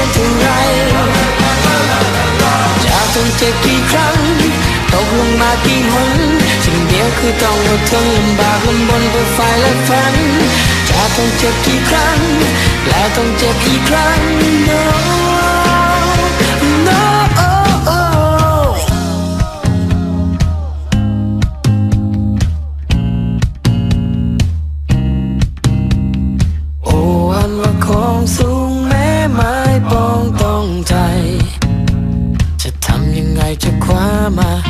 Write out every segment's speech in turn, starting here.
ยงเท่าไรจะต้องเจ็บกี่ครั้ง ตกลงมากี่หนสิ่งเดียวคือต้องอดทนลำบากลำบนเพื่อไฟและฝันจะต้องเจ็บกี่ครั้ง แล้วต้องเจ็บกี่ครั้ง no amar.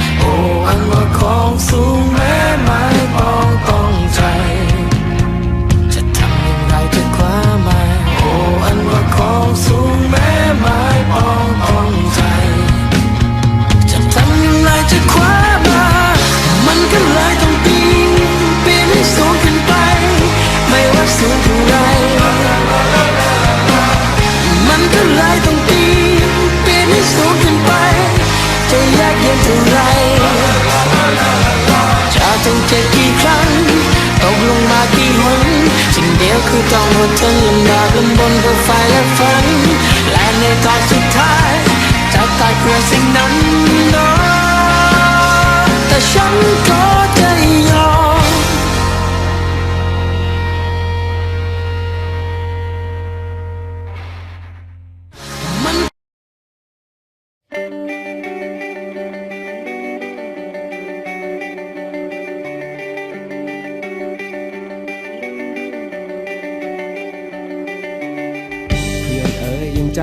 เพื่อนเอ๋ยังจ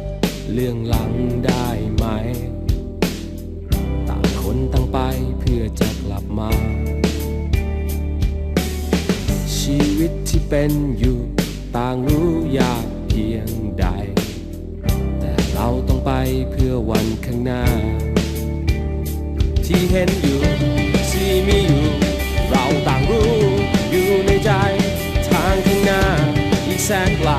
ำเรื่องหลังได้ไหม พื่อจะกลับมา ชีวิตที่เป็นอยู่ต่างรู้อยากเพียงใด แต่เราต้องไปเพื่อวันข้างหน้า ที่เห็นอยู่ที่มีอยู่ เราต่างรู้อยู่ในใจ ทางข้างหน้าอีกแสนไกล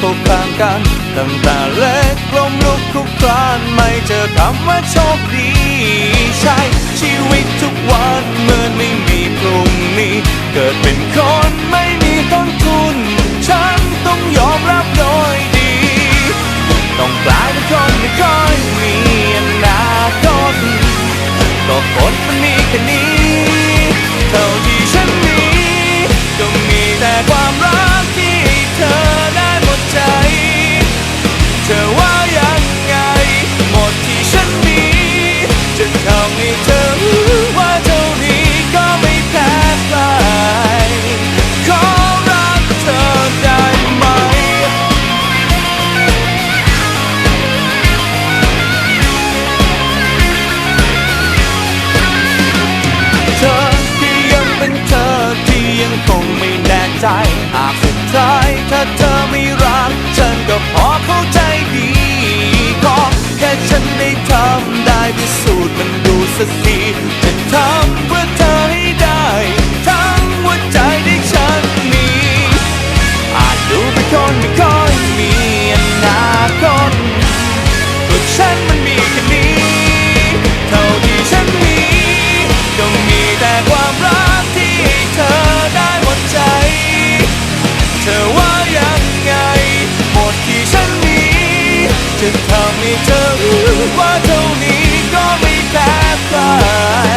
เข้างกันตั้งแต่เล็กลมลุกคลุกคลานไม่เจอคำว่าโชคดี ใช่ชีวิตทุกวันเหมือนไม่มีพรุ่งนี้ เกิดเป็นคนไม่มีต้นทุน ฉันต้องยอมรับโดยดี ต้องกลายเป็นคนไม่ค่อยมีอนาคตก็คนมันมีแค่นี้เท่า จะทำให้เธอรู้ว่าเท่านี้ก็ไม่แพ้ใคร